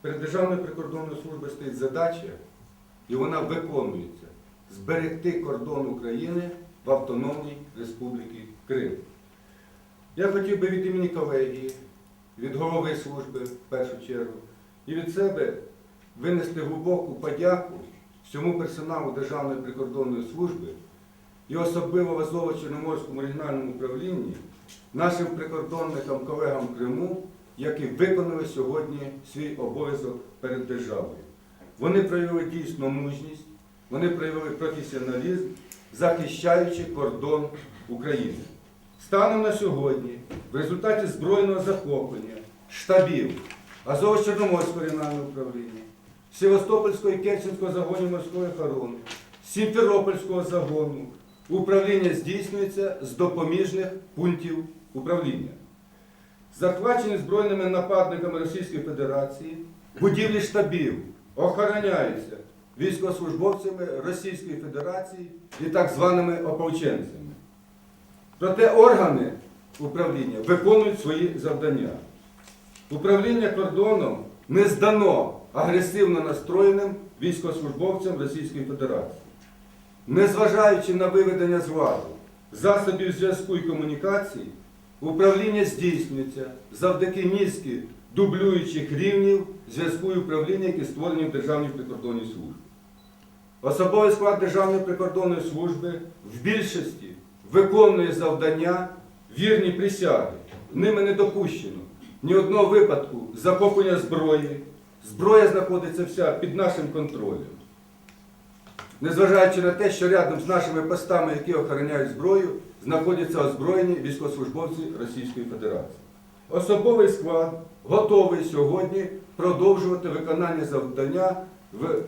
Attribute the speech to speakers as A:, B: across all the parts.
A: перед Державною прикордонною службою стоїть задача, і вона виконується зберегти кордон України в Автономній Республіці Крим. Я хотів би від імені колегії, від голови служби в першу чергу, і від себе винести глибоку подяку всьому персоналу Державної прикордонної служби і особливо в Азово-Чорноморському регіональному управлінні, нашим прикордонникам, колегам Криму, які виконали сьогодні свій обов'язок перед державою. Вони проявили дійсно мужність, вони проявили професіоналізм, захищаючи кордон України. Станом на сьогодні, в результаті збройного захоплення штабів Азово-Чорноморського регіонального управління, Севастопольського і Керченського загонів морської охорони, Сімферопольського загону, управління здійснюється з допоміжних пунктів управління. Захвачені збройними нападниками Російської Федерації, будівлі штабів охороняються військовослужбовцями Російської Федерації і так званими ополченцями. Проте органи управління виконують свої завдання. Управління кордоном не здано агресивно настроєним військовослужбовцям Російської Федерації. Незважаючи на виведення з ладу засобів зв'язку і комунікації, управління здійснюється завдяки низки дублюючих рівнів зв'язку і управління, які створені в Державній прикордонній службі. Особовий склад Державної прикордонної служби в більшості виконує завдання вірні присяги. Ними не допущено ні одного випадку захоплення зброї. Зброя знаходиться вся під нашим контролем. Незважаючи на те, що рядом з нашими постами, які охороняють зброю, знаходяться озброєні військовослужбовці Російської Федерації. Особовий склад готовий сьогодні продовжувати виконання завдання в,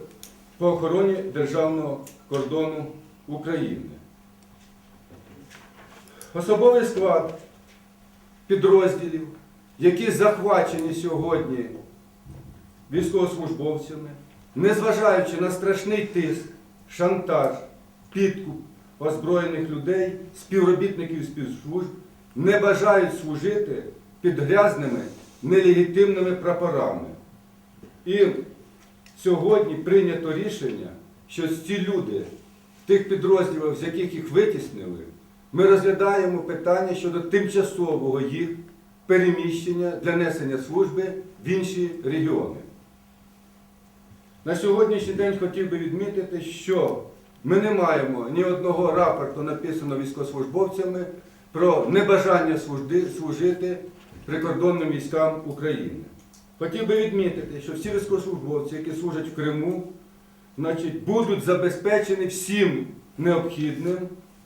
A: по охороні державного кордону України. Особовий склад підрозділів, які захвачені сьогодні військовослужбовцями, незважаючи на страшний тиск, шантаж, підкуп озброєних людей, співробітників спецслужб, не бажають служити під грязними нелегітимними прапорами. І сьогодні прийнято рішення, що ці люди, тих підрозділів, з яких їх витіснили, ми розглядаємо питання щодо тимчасового їх переміщення для несення служби в інші регіони. На сьогоднішній день хотів би відмітити, що ми не маємо ні одного рапорту, написаного військовослужбовцями, про небажання служити прикордонним військам України. Хотів би відмітити, що всі військовослужбовці, які служать в Криму, значить, будуть забезпечені всім необхідним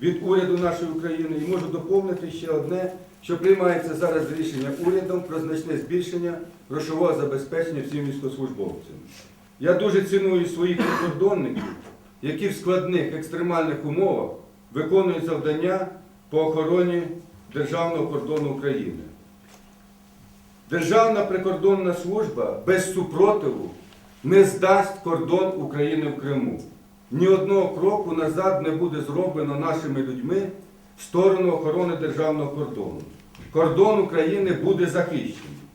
A: від уряду нашої України. І можу доповнити ще одне, що приймається зараз рішення урядом про значне збільшення грошового забезпечення всім військовослужбовцям. Я дуже ціную своїх прикордонників, які в складних екстремальних умовах виконують завдання по охороні державного кордону України. Державна прикордонна служба без супротиву не здасть кордон України в Криму. Ні одного кроку назад не буде зроблено нашими людьми в сторону охорони державного кордону. Кордон України буде захищений.